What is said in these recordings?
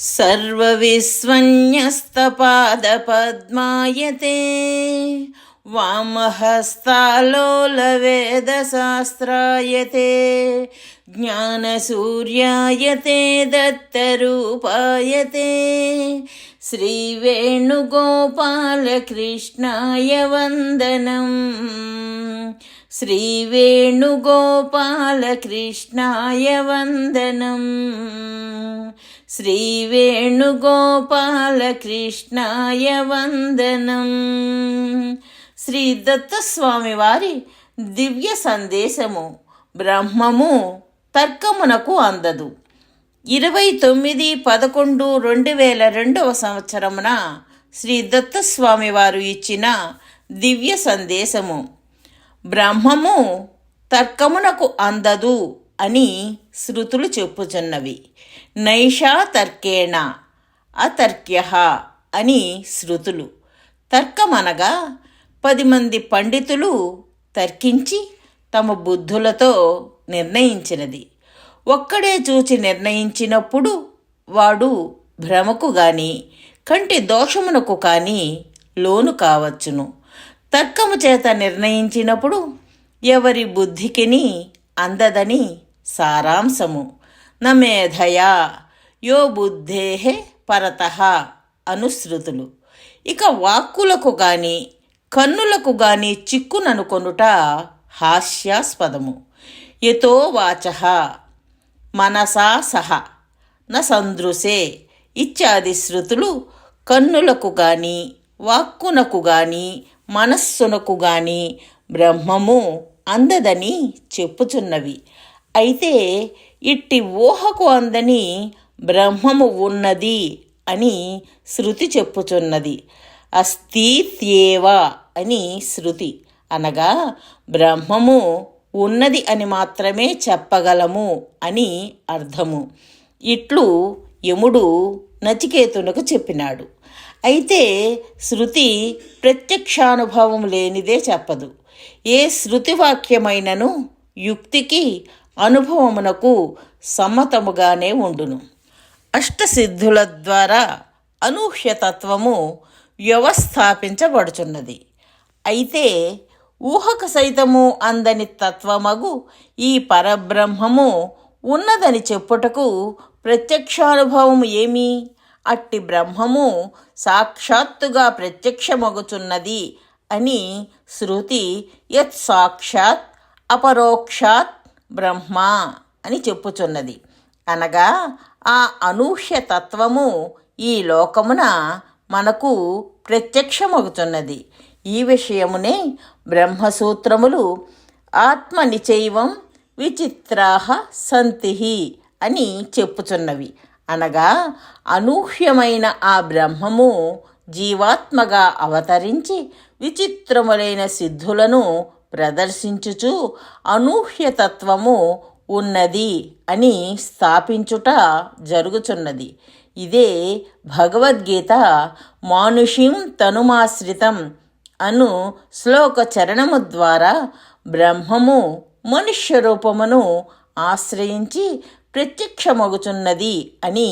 सर्वविस्वन्यस्तपादपद्मायते वामहस्तालोलवेदशास्त्रायते ज्ञानसूर्यायते दत्तरूपायते श्रीवेणुगोपालकृष्णाय वन्दनम् श्रीवेणुगोपालकृष्णाय वन्दनम् श्रीवेणुगोपालकृष्णाय वन्दनम् శ్రీ దత్తస్వామి వారి దివ్య సందేశము బ్రహ్మము తర్కమునకు అందదు. ఇరవై తొమ్మిది పదకొండు రెండు వేల రెండవ సంవత్సరమున శ్రీ దత్తస్వామి వారు ఇచ్చిన దివ్య సందేశము బ్రహ్మము తర్కమునకు అందదు అని శృతులు చెప్పుచున్నవి. నైషా తర్కేణ అతర్క్య అని శృతులు. తర్కమనగా పది మంది పండితులు తర్కించి తమ బుద్ధులతో నిర్ణయించినది. ఒక్కడే చూచి నిర్ణయించినప్పుడు వాడు భ్రమకు గాని కంటి దోషమునకు కానీ లోను కావచ్చును. తర్కము చేత నిర్ణయించినప్పుడు ఎవరి బుద్ధికిని అందదని సారాంశము. నమేధయా యో బుద్ధేహే పరత అనుసృతులు. ఇక వాక్కులకు కానీ కన్నులకు గాని చిక్కుననుకొనుట హాస్యాస్పదము. యతో వాచ మనసా సహ న సందృశే. ఇత్యాది శృతులు కన్నులకు గాని వాక్కునకు గాని మనస్సునకు గాని బ్రహ్మము అందదని చెప్పుచున్నవి. అయితే ఇట్టి ఊహకు అందని బ్రహ్మము ఉన్నది అని శృతి చెప్పుచున్నది. అస్థిత్యేవ అని శృతి అనగా బ్రహ్మము ఉన్నది అని మాత్రమే చెప్పగలము అని అర్థము. ఇట్లు యముడు నచికేతునకు చెప్పినాడు. అయితే శృతి ప్రత్యక్షానుభవం లేనిదే చెప్పదు. ఏ శృతివాక్యమైనను యుక్తికి అనుభవమునకు సమ్మతముగానే ఉండును. అష్టసిద్ధుల ద్వారా అనూహ్యతత్వము వ్యవస్థాపించబడుచున్నది. అయితే ఊహక సైతము అందని తత్వమగు ఈ పరబ్రహ్మము ఉన్నదని చెప్పుటకు ప్రత్యక్షానుభవము ఏమి? అట్టి బ్రహ్మము సాక్షాత్తుగా ప్రత్యక్షమగుచున్నది అని శృతి యత్ సాక్షాత్ అపరోక్షాత్ బ్రహ్మ అని చెప్పుచున్నది. అనగా ఆ అనూహ్య తత్వము ఈ లోకమున మనకు ప్రత్యక్షమగుతున్నది ఈ విషయమునే బ్రహ్మసూత్రములు ఆత్మనిచైవం విచిత్రాహ సంతిహి అని చెప్పుచున్నవి. అనగా అనూహ్యమైన ఆ బ్రహ్మము జీవాత్మగా అవతరించి విచిత్రములైన సిద్ధులను ప్రదర్శించుచు అనూహ్యతత్వము ఉన్నది అని స్థాపించుట జరుగుచున్నది. ఇదే భగవద్గీత మానుషిం తనుమాశ్రితం అను శ్లోక చరణము ద్వారా బ్రహ్మము మనుష్య రూపమును ఆశ్రయించి ప్రత్యక్షమగుచున్నది అని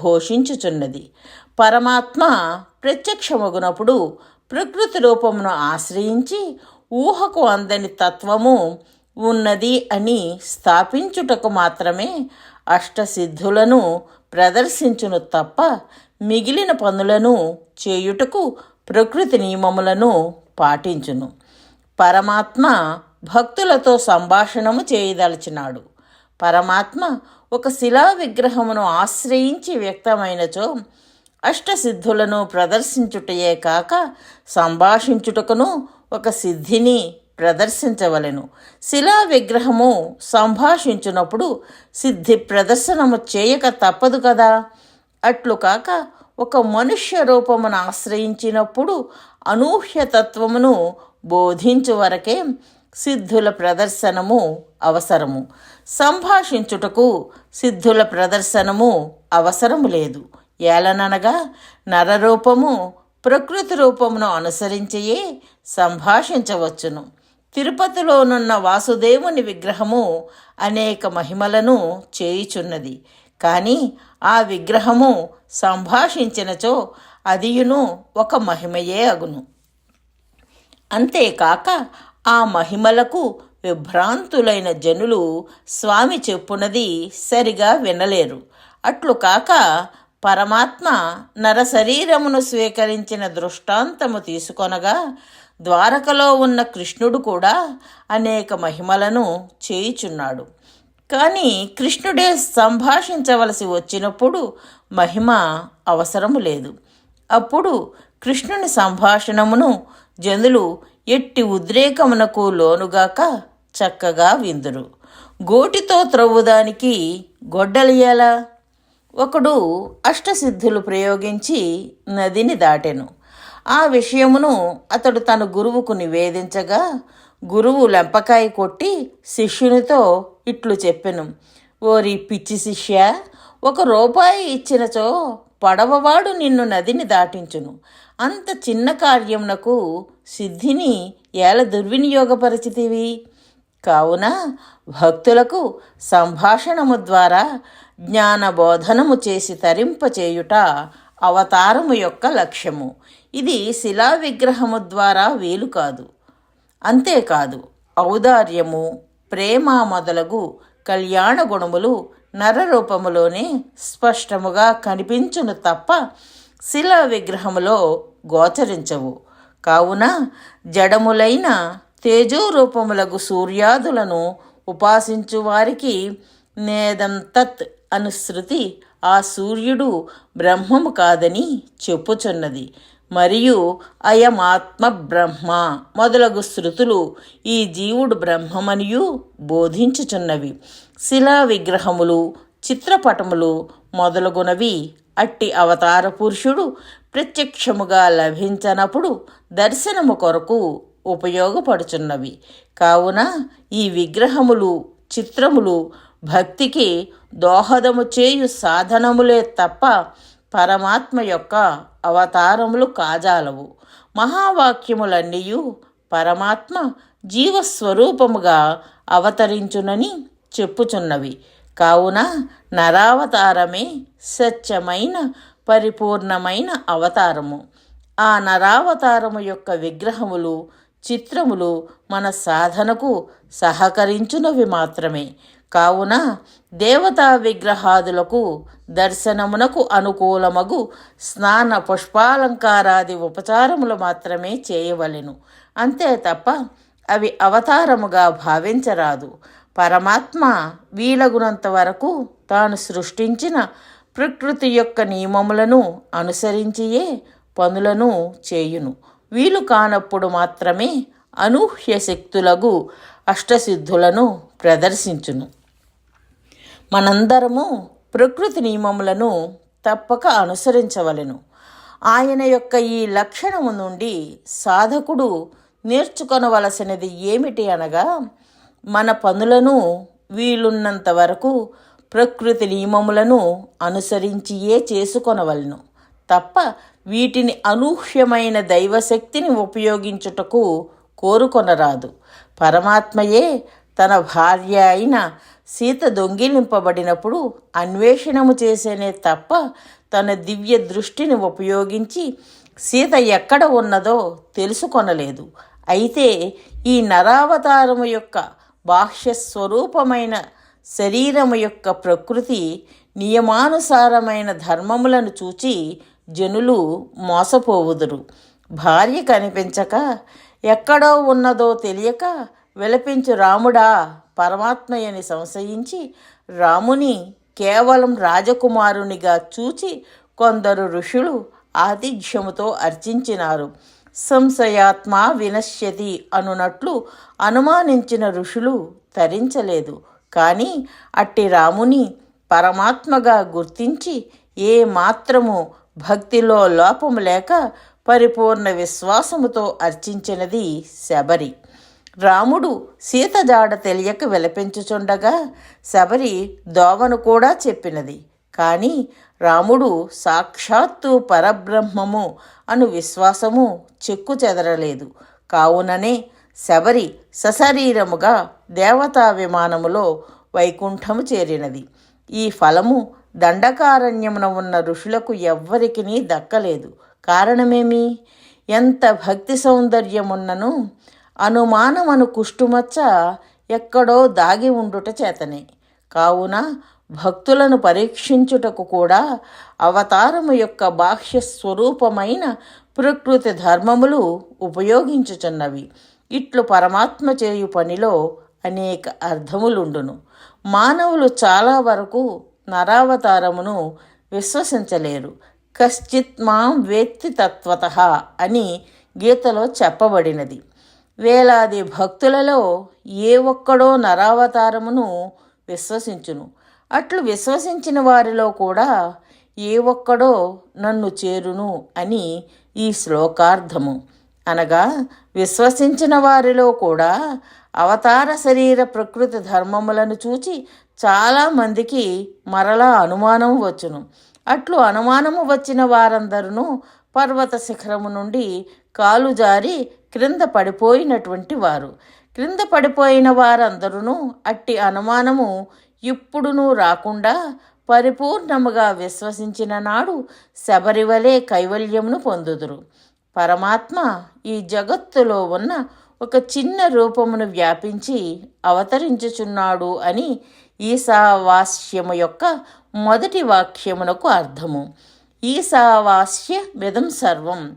ఘోషించుచున్నది. పరమాత్మ ప్రత్యక్షమగునప్పుడు ప్రకృతి రూపమును ఆశ్రయించి ఊహకు అందని తత్వము ఉన్నది అని స్థాపించుటకు మాత్రమే అష్టసిద్ధులను ప్రదర్శించును తప్ప మిగిలిన పనులను చేయుటకు ప్రకృతి నియమములను పాటించును. పరమాత్మ భక్తులతో సంభాషణము చేయదలిచినాడు. పరమాత్మ ఒక శిలా విగ్రహమును ఆశ్రయించి వ్యక్తమైనచో అష్టసిద్ధులను ప్రదర్శించుటయే కాక సంభాషించుటకును ఒక సిద్ధిని ప్రదర్శించవలెను. శిలా విగ్రహము సంభాషించినప్పుడు సిద్ధి ప్రదర్శనము చేయక తప్పదు కదా? అట్లు కాక ఒక మనుష్య రూపమును ఆశ్రయించినప్పుడు అనూహ్యతత్వమును బోధించు వరకే సిద్ధుల ప్రదర్శనము అవసరము. సంభాషించుటకు సిద్ధుల ప్రదర్శనము అవసరము లేదు. ఏలననగా నరరూపము ప్రకృతి రూపమును అనుసరించయే సంభాషించవచ్చును. తిరుపతిలోనున్న వాసుదేవుని విగ్రహము అనేక మహిమలను చేయుచున్నది. కానీ ఆ విగ్రహము సంభాషించినచో అదియును ఒక మహిమయే అగును. అంతేకాక ఆ మహిమలకు విభ్రాంతులైన జనులు స్వామి చెప్పునది సరిగా వినలేరు. అట్లు కాక పరమాత్మ నరశరీరమును స్వీకరించిన దృష్టాంతము తీసుకొనగా ద్వారకలో ఉన్న కృష్ణుడు కూడా అనేక మహిమలను చేయుచున్నాడు. కానీ కృష్ణుడే సంభాషించవలసి వచ్చినప్పుడు మహిమ అవసరము లేదు. అప్పుడు కృష్ణుని సంభాషణమును జనులు ఎట్టి ఉద్రేకమునకు లోనుగాక చక్కగా విందురు. గోటితో త్రవ్వుదానికి గొడ్డలియాలా ఒకడు అష్టసిద్ధులు ప్రయోగించి నదిని దాటెను. ఆ విషయమును అతడు తన గురువుకు నివేదించగా గురువు లెంపకాయ కొట్టి శిష్యునితో ఇట్లు చెప్పెను. ఓరి పిచ్చి శిష్య ఒక రూపాయి ఇచ్చినచో పడవవాడు నిన్ను నదిని దాటించును. అంత చిన్న కార్యమునకు సిద్ధిని ఎలా దుర్వినియోగపరిచితివి? కావున భక్తులకు సంభాషణము ద్వారా జ్ఞానబోధనము చేసి తరింపచేయుట అవతారము యొక్క లక్ష్యము. ఇది శిలా విగ్రహము ద్వారా వీలు కాదు. అంతేకాదు ఔదార్యము ప్రేమ మొదలగు కళ్యాణ గుణములు నరరూపములోనే స్పష్టముగా కనిపించును తప్ప శిలా విగ్రహములో గోచరించవు. కావున జడములైన తేజోరూపములకు సూర్యాదులను ఉపాసించు వారికి నేదం తత్ ఆ సూర్యుడు బ్రహ్మము కాదని చెప్పుచున్నది. మరియు అయమాత్మ బ్రహ్మ మొదలగు శృతులు ఈ జీవుడు బ్రహ్మమనియు బోధించుచున్నవి. శిలా విగ్రహములు చిత్రపటములు మొదలగునవి. అట్టి అవతార పురుషుడు ప్రత్యక్షముగా లభించనప్పుడు దర్శనము కొరకు ఉపయోగపడుచున్నవి. కావున ఈ విగ్రహములు చిత్రములు భక్తికి దోహదము చేయు సాధనములే తప్ప పరమాత్మ యొక్క అవతారములు కాజాలవు. మహావాక్యములన్నీ పరమాత్మ జీవస్వరూపముగా అవతరించునని చెప్పుచున్నవి. కావున నరావతారమే సత్యమైన పరిపూర్ణమైన అవతారము. ఆ నరావతారము యొక్క విగ్రహములు చిత్రములు మన సాధనకు సహకరించునవి మాత్రమే. కావున దేవతా విగ్రహాదులకు దర్శనమునకు అనుకూలమగు స్నాన పుష్పాలంకారాది ఉపచారములు మాత్రమే చేయవలెను. అంతే తప్ప అవి అవతారముగా భావించరాదు. పరమాత్మ వీలగునంత వరకు తాను సృష్టించిన ప్రకృతి యొక్క నియమములను అనుసరించియే పనులను చేయును. వీలు కానప్పుడు మాత్రమే అనూహ్య శక్తులకు అష్టసిద్ధులను ప్రదర్శించును. మనందరము ప్రకృతి నియమములను తప్పక అనుసరించవలెను. ఆయన యొక్క ఈ లక్షణము నుండి సాధకుడు నేర్చుకొనవలసినది ఏమిటి అనగా మన పనులను వీలున్నంత వరకు ప్రకృతి నియమములను అనుసరించియే చేసుకొనవలను. తప్ప వీటిని అనూహ్యమైన దైవశక్తిని ఉపయోగించుటకు కోరుకొనరాదు. పరమాత్మయే తన భార్య అయిన సీత దొంగిలింపబడినప్పుడు అన్వేషణము చేసేనే తప్ప తన దివ్య దృష్టిని ఉపయోగించి సీత ఎక్కడ ఉన్నదో తెలుసుకొనలేదు. అయితే ఈ నరావతారము యొక్క బాహ్య స్వరూపమైన శరీరము యొక్క ప్రకృతి నియమానుసారమైన ధర్మములను చూచి జనులు మోసపోవుదురు. భార్య కనిపించక ఎక్కడో ఉన్నదో తెలియక విలపించు రాముడా. పరమాత్మయని సంశయించి రాముని కేవలం రాజకుమారునిగా చూచి కొందరు ఋషులు ఆతిథ్యముతో అర్చించినారు. సంశయాత్మ వినశ్యతి అనునట్లు అనుమానించిన ఋషులు తరించలేదు. కానీ అట్టి రాముని పరమాత్మగా గుర్తించి ఏ మాత్రము భక్తిలో లోపము లేక పరిపూర్ణ విశ్వాసముతో అర్చించినది శబరి. రాముడు సీత జాడ తెలియక విలపించుచుండగా శబరి దోవను కూడా చెప్పినది. కానీ రాముడు సాక్షాత్తు పరబ్రహ్మము అను విశ్వాసము చెక్కు చెదరలేదు. కావుననే శబరి సశరీరముగా దేవతా విమానములో వైకుంఠము చేరినది. ఈ ఫలము దండకారణ్యమున ఉన్న ఋషులకు ఎవ్వరికినీ దక్కలేదు. కారణమేమి? ఎంత భక్తి సౌందర్యమున్నను అనుమానమను కుష్టుమచ్చ ఎక్కడో దాగి ఉండుట చేతనే. కావున భక్తులను పరీక్షించుటకు కూడా అవతారము యొక్క బాహ్య స్వరూపమైన ప్రకృతి ధర్మములు ఉపయోగించుచున్నవి. ఇట్లు పరమాత్మ చేయు పనిలో అనేక అర్థములుండును. మానవులు చాలా వరకు నరావతారమును విశ్వసించలేరు. కశ్చిత్ మాం వేత్తి తత్వత అని గీతలో చెప్పబడినది. వేలాది భక్తులలో ఏ ఒక్కడో నరావతారమును విశ్వసించును. అట్లు విశ్వసించిన వారిలో కూడా ఏ ఒక్కడో నన్ను చేరును అని ఈ శ్లోకార్థము. అనగా విశ్వసించిన వారిలో కూడా అవతార శరీర ప్రకృతి ధర్మములను చూచి చాలామందికి మరలా అనుమానం వచ్చును. అట్లు అనుమానము వచ్చిన వారందరూ పర్వత శిఖరము నుండి కాలు జారి క్రింద పడిపోయినటువంటి వారు. క్రింద పడిపోయిన వారందరూ అట్టి అనుమానము ఇప్పుడునూ రాకుండా పరిపూర్ణముగా విశ్వసించిన నాడు శబరివలే కైవల్యమును పొందుదురు. పరమాత్మ ఈ జగత్తులో ఉన్న ఒక చిన్న రూపమును వ్యాపించి అవతరించుచున్నాడు అని ఈశావాస్యము యొక్క మొదటి వాక్యమునకు అర్థము. ఈశావాస్య విధం సర్వం.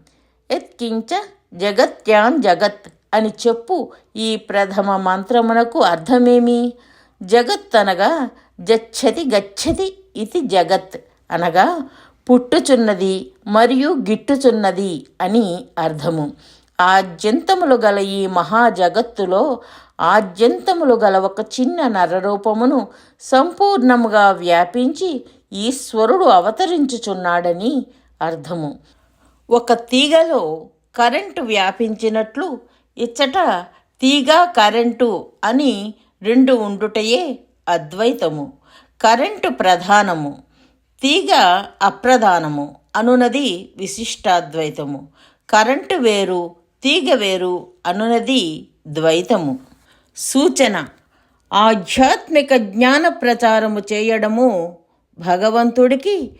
ఎత్కించ జగత్యాన్ జగత్ అని చెప్పు ఈ ప్రథమ మంత్రమునకు అర్థమేమి? జగత్ అనగా జచ్చతి గచ్చతి ఇది జగత్ అనగా పుట్టుచున్నది మరియు గిట్టుచున్నది అని అర్థము. ఆద్యంతములు గల ఈ మహాజగత్తులో ఆద్యంతములు గల ఒక చిన్న నరరూపమును సంపూర్ణముగా వ్యాపించి ఈశ్వరుడు అవతరించుచున్నాడని అర్థము. ఒక తీగలో కరెంటు వ్యాపించినట్లు ఇచ్చట తీగ కరెంటు అని రెండు ఉండుటయే అద్వైతము. కరెంటు ప్రధానము తీగ అప్రధానము అనునది విశిష్టాద్వైతము. కరెంటు వేరు తీగ వేరు అనునది ద్వైతము. సూచన ఆధ్యాత్మిక జ్ఞాన ప్రచారము చేయడము భగవంతుడికి